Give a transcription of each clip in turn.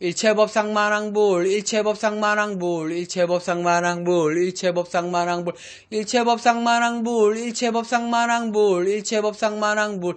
일체법상마랑불 일체법상마랑불 일체법상마랑불 일체법상마랑불 일체법상마랑불 일체법상마랑불 일체법상마랑불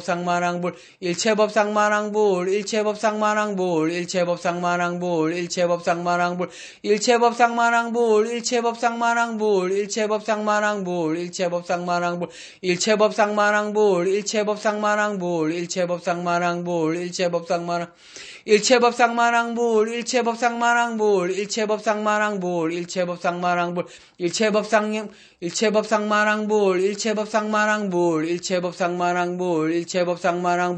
상마랑불 일체법상마랑불 일체법상마랑불 일체법상마랑불 일체법상마랑불 일체법상마랑불 일체법상마랑불 일체법상마랑불 일체법상마랑불 일체법상마랑불 일체법상마랑불 일체법상마랑불 일체법상마랑 일체법상마랑불 일체법상마랑불 일체법상마랑불 일체법상마랑불 일체법상 일체법상마랑불 일체법상마랑불 일체법상마랑불 제법상만왕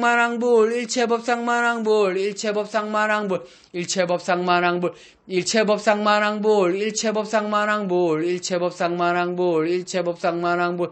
마랑불 일체법상 마랑불 일체법상 마랑불 일체법상 마랑불 일체법상 마랑불 일체법상 마랑불 일체법상 마랑불 일체법상 마랑불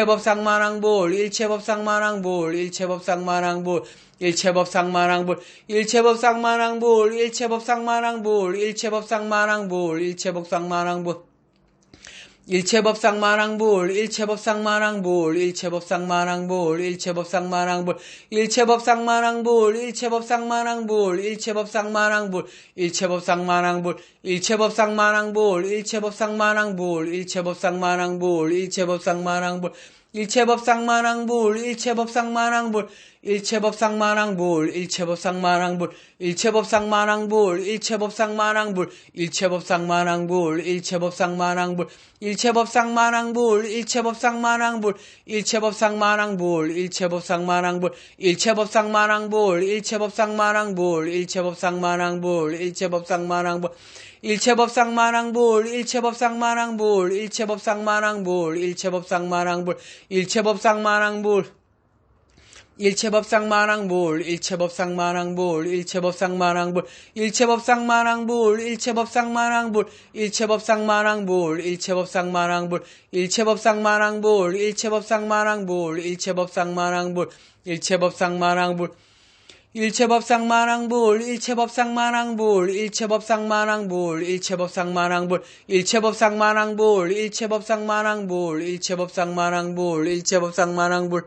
법상마랑불 일체법상마랑불 일체법상마랑불 일체법상마랑불 일체법상마랑불 일체법상마랑불 일체법상마랑불 일체법상마랑불 일체법상마랑불 일체법상마랑불 일체법상마랑불 일체법상마랑불 일체법상마랑불 일체법상마랑불 일체법상마랑불 일체법상마랑불 일체법상마랑불 일체법상마랑불 일체법상마랑불 일체법상마랑불 일체법상마랑불 일체법상마랑불 일체법상마랑불 일체법상마랑불 일체법상마랑불 일체법상마랑불 일체법상마랑불 일체법상마랑불 일체법상마랑불 일체법상마랑불 일체법상마랑불 일체법상마랑불 일체법상마랑불 일체법상마랑불 일체법상마랑불 일체법상마랑불 일체법상마랑불 일체법상마랑불 일체법상마랑불 일체법상마랑불 일체법상마랑불 일체법상마랑불 일체법상 만왕불 일체법상 만왕불 일체법상 만왕불 일체법상 만왕불 일체법상 만왕불 일체법상 만왕불 일체법상 만왕불 일체법상 만왕불 일체법상 만왕불 일체법상 만왕불 일체법상 만왕불 일체법상 만왕불 일체법상 만왕불 일체법상 만왕불 일체법상 만왕불 일체법상 만왕불 일체법상 만왕불 일체법상 만왕불 일체법상 만왕불